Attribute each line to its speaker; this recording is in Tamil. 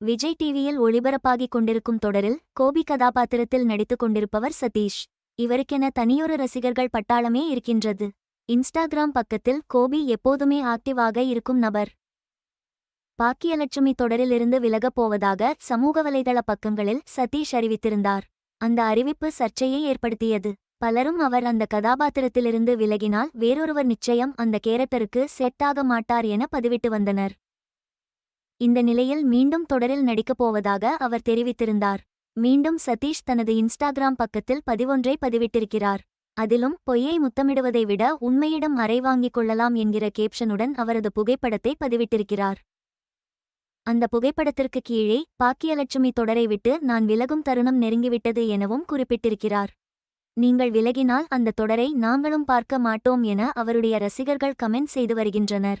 Speaker 1: விஜய் டிவியில் ஒளிபரப்பாகிக் கொண்டிருக்கும் தொடரில் கோபி கதாபாத்திரத்தில் நடித்துக் கொண்டிருப்பவர் சதீஷ். இவருக்கென தனியொரு ரசிகர்கள் பட்டாளமே இருக்கின்றது. இன்ஸ்டாகிராம் பக்கத்தில் கோபி எப்போதுமே ஆக்டிவாக இருக்கும் நபர். பாக்கியலட்சுமி தொடரிலிருந்து விலகப் போவதாக சமூக வலைதள பக்கங்களில் சதீஷ் அறிவித்திருந்தார். அந்த அறிவிப்பு சர்ச்சையை ஏற்படுத்தியது. பலரும் அவர் அந்த கதாபாத்திரத்திலிருந்து விலகினால் வேறொருவர் நிச்சயம் அந்த கேரக்டருக்கு செட் ஆக மாட்டார் என பதிவிட்டு வந்தனர். இந்த நிலையில் மீண்டும் தொடரில் நடிக்கப் போவதாக அவர் தெரிவித்திருந்தார். மீண்டும் சதீஷ் தனது இன்ஸ்டாகிராம் பக்கத்தில் பதிவொன்றை பதிவிட்டிருக்கிறார். அதிலும் பொய்யை முத்தமிடுவதை விட உண்மையிடம் அறை வாங்கிக் கொள்ளலாம் என்கிற கேப்ஷனுடன் அவரது புகைப்படத்தை பதிவிட்டிருக்கிறார். அந்த புகைப்படத்திற்கு கீழே பாக்கியலட்சுமி தொடரை விட்டு நான் விலகும் தருணம் நெருங்கிவிட்டது எனவும் குறிப்பிட்டிருக்கிறார். நீங்கள் விலகினால் அந்த தொடரை நாங்களும் பார்க்க மாட்டோம் என அவருடைய ரசிகர்கள் கமெண்ட் செய்து வருகின்றனர்.